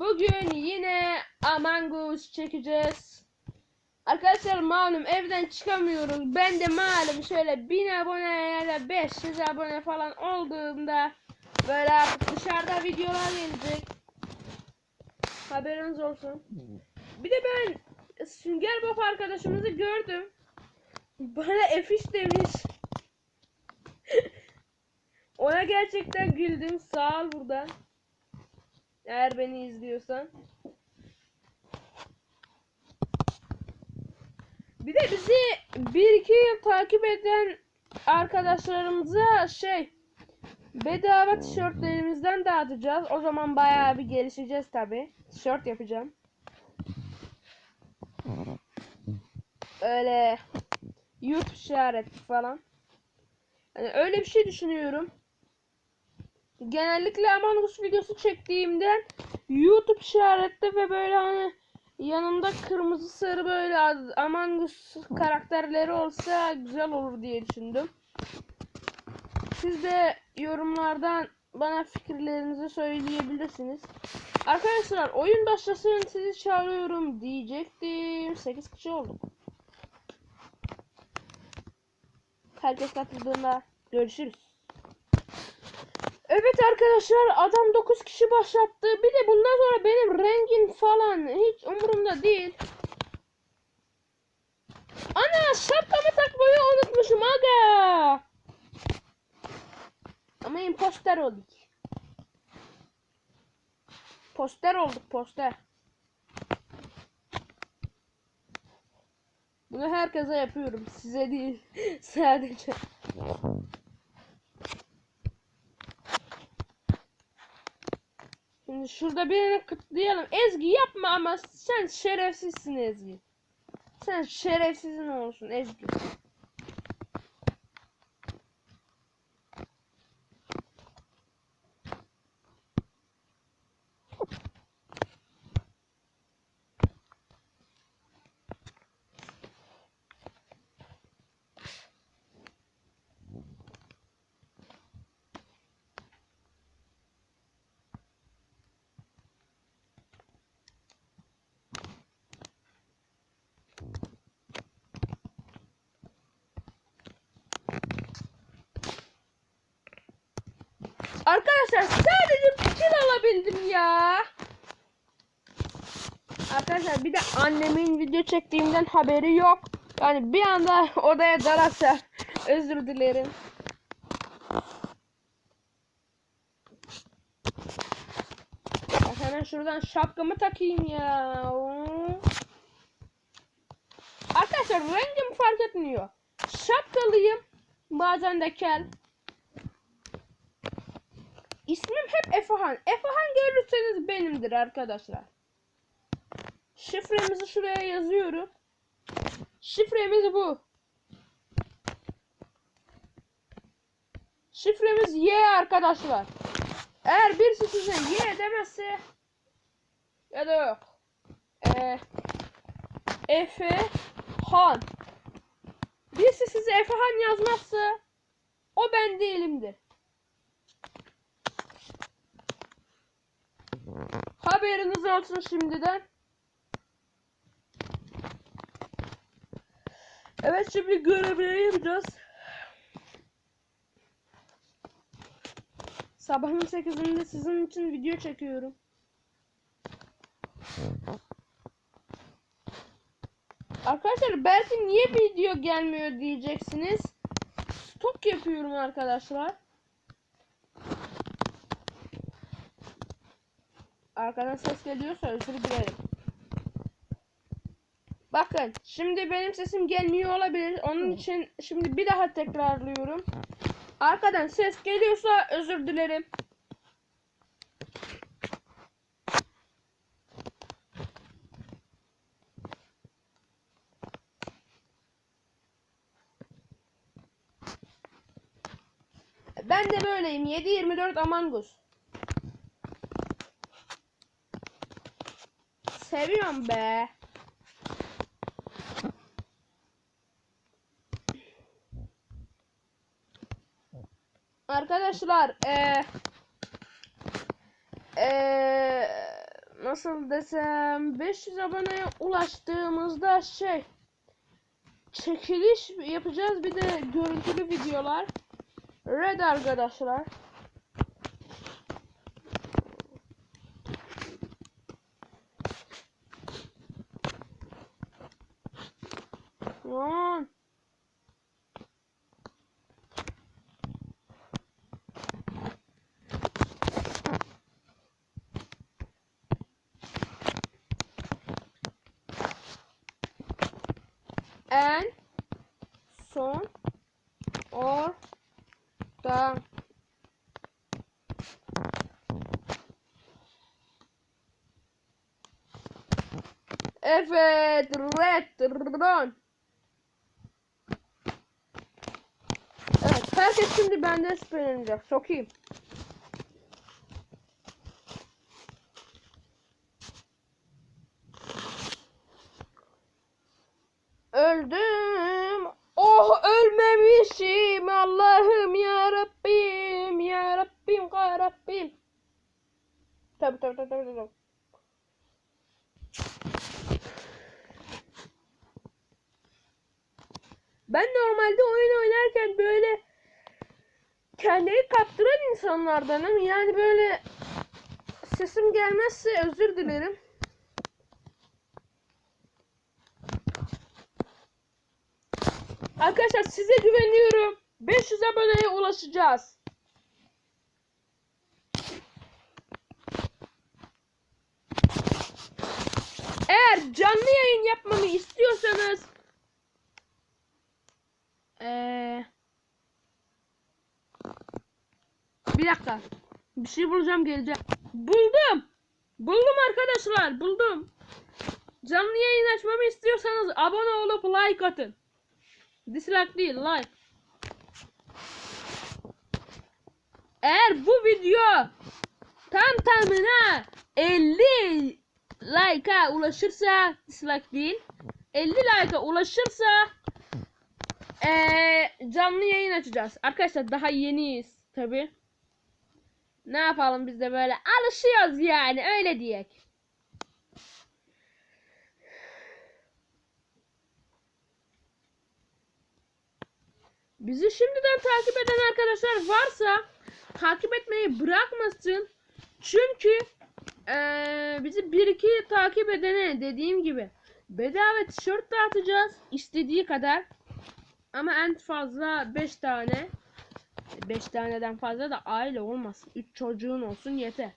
Bugün yine Among çekeceğiz. Arkadaşlar malum evden çıkamıyoruz. Ben de malum şöyle 1000 abone ya da 500 abone falan olduğunda böyle dışarıda videolar gelecek. Haberiniz olsun. Bir de ben Sünger Bob arkadaşımızı gördüm. Bana F3 demiş. Ona gerçekten güldüm. Sağ ol buradan. Eğer beni izliyorsan. Bir de bizi 1-2 yıl takip eden arkadaşlarımıza şey bedava tişörtlerimizden dağıtacağız. O zaman bayağı bir gelişeceğiz tabi. Tişört yapacağım. Öyle YouTube işareti falan. Yani öyle bir şey düşünüyorum. Genellikle Among videosu çektiğimden YouTube işaretli ve böyle hani yanında kırmızı sarı böyle Among karakterleri olsa güzel olur diye düşündüm. Siz de yorumlardan bana fikirlerinizi söyleyebilirsiniz. Arkadaşlar oyun başlasın sizi çağırıyorum diyecektim. 8 kişi olduk. Herkes katıldığında görüşürüz. Evet arkadaşlar adam 9 kişi başlattı. Bir de bundan sonra benim rengin falan hiç umurumda değil. Ana şapkamı takmayı unutmuşum aga. Ama imposter olduk. Poster olduk poster. Bunu herkese yapıyorum. Size değil. Sadece. Şimdi şurada birini kıtlayalım. Ezgi yapma ama sen şerefsizsin Ezgi. Sen şerefsizin olsun Ezgi. Arkadaşlar sadece kill alabildim ya. Arkadaşlar bir de annemin video çektiğimden haberi yok. Yani bir anda odaya dalarsa özür dilerim. Bak hemen şuradan şapkamı takayım ya. Arkadaşlar rengim fark etmiyor. Şapkalıyım. Bazen de kel. İsmim hep Efehan. Efehan görürseniz benimdir arkadaşlar. Şifremizi şuraya yazıyorum. Şifremiz bu. Şifremiz Y arkadaşlar. Eğer birisi size Y demezse ya da yok. Ee, Efe Han. Birisi size Efe Han yazmazsa o ben değilimdir. Haberiniz olsun şimdiden. Evet şimdi görevleri. Sabahın 8'inde sizin için video çekiyorum. Arkadaşlar belki niye video gelmiyor diyeceksiniz. Stok yapıyorum arkadaşlar. Arkadan ses geliyorsa özür dilerim. Bakın şimdi benim sesim gelmiyor olabilir. Onun için şimdi bir daha tekrarlıyorum. Arkadan ses geliyorsa özür dilerim. Ben de böyleyim. 7-24 Among Seviyorum be. Arkadaşlar eee eee nasıl desem 500 aboneye ulaştığımızda şey çekiliş yapacağız bir de görüntülü videolar. Red arkadaşlar. En son orta Evet, retron. Evet, herkes şimdi benden şüphelenecek. Çok Tabi tabi tabi tabi. tabi. Ben normalde oyun oynarken böyle kendini kaptıran insanlardanım. Yani böyle sesim gelmezse özür dilerim. Arkadaşlar size güveniyorum. 500 aboneye ulaşacağız. Eğer canlı yayın yapmamı istiyorsanız ee, bir dakika. Bir şey bulacağım geleceğim. Buldum. Buldum arkadaşlar. Buldum. Canlı yayın açmamı istiyorsanız abone olup like atın. Dislike değil like. Eğer bu video tam tamına 50 like'a ulaşırsa dislike değil 50 like'a ulaşırsa eee, canlı yayın açacağız. Arkadaşlar daha yeniyiz tabi. Ne yapalım biz de böyle alışıyoruz yani öyle diyek. Bizi şimdiden takip eden arkadaşlar varsa takip etmeyi bırakmasın. Çünkü eee bizi bir iki takip edene dediğim gibi bedava tişört dağıtacağız istediği kadar. Ama en fazla 5 tane. 5 taneden fazla da aile olmasın. 3 çocuğun olsun yeter.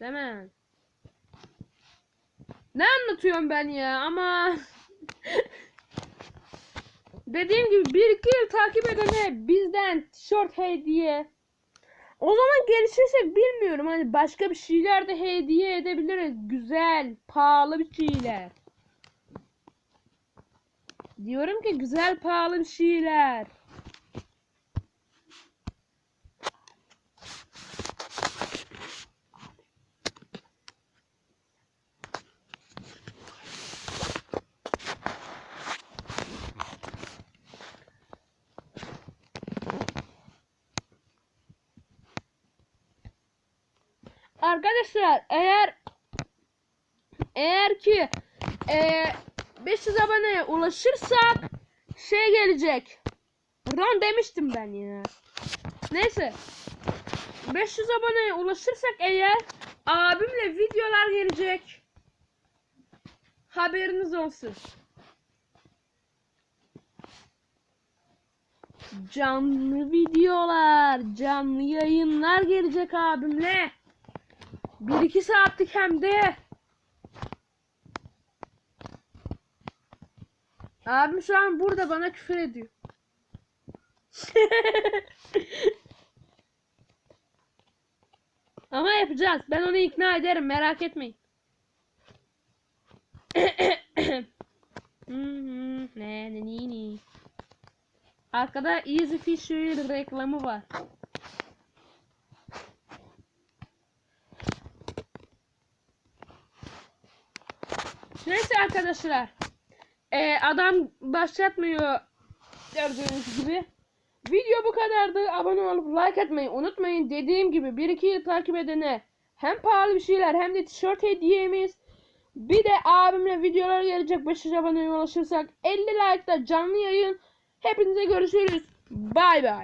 Değil mi? Ne anlatıyorum ben ya ama Dediğim gibi bir iki yıl takip edene bizden tişört hediye. O zaman gelişirsek bilmiyorum hani başka bir şeyler de hediye edebiliriz. Güzel, pahalı bir şeyler. Diyorum ki güzel pahalı bir şeyler. Arkadaşlar eğer eğer ki e, 500 aboneye ulaşırsak şey gelecek. Ron demiştim ben ya. Neyse. 500 aboneye ulaşırsak eğer abimle videolar gelecek. Haberiniz olsun. Canlı videolar, canlı yayınlar gelecek abimle. 1-2 saatlik hem de. Abim şu an burada bana küfür ediyor. Ama yapacağız. Ben onu ikna ederim. Merak etmeyin. ne ne ne ne. Arkada Easy Fisher reklamı var. Neyse arkadaşlar. Ee, adam başlatmıyor gördüğünüz gibi. Video bu kadardı. Abone olup like etmeyi unutmayın. Dediğim gibi 1-2 yıl takip edene hem pahalı bir şeyler hem de tişört hediyemiz. Bir de abimle videolar gelecek 500 aboneye ulaşırsak 50 like'da canlı yayın. Hepinize görüşürüz. Bay bay.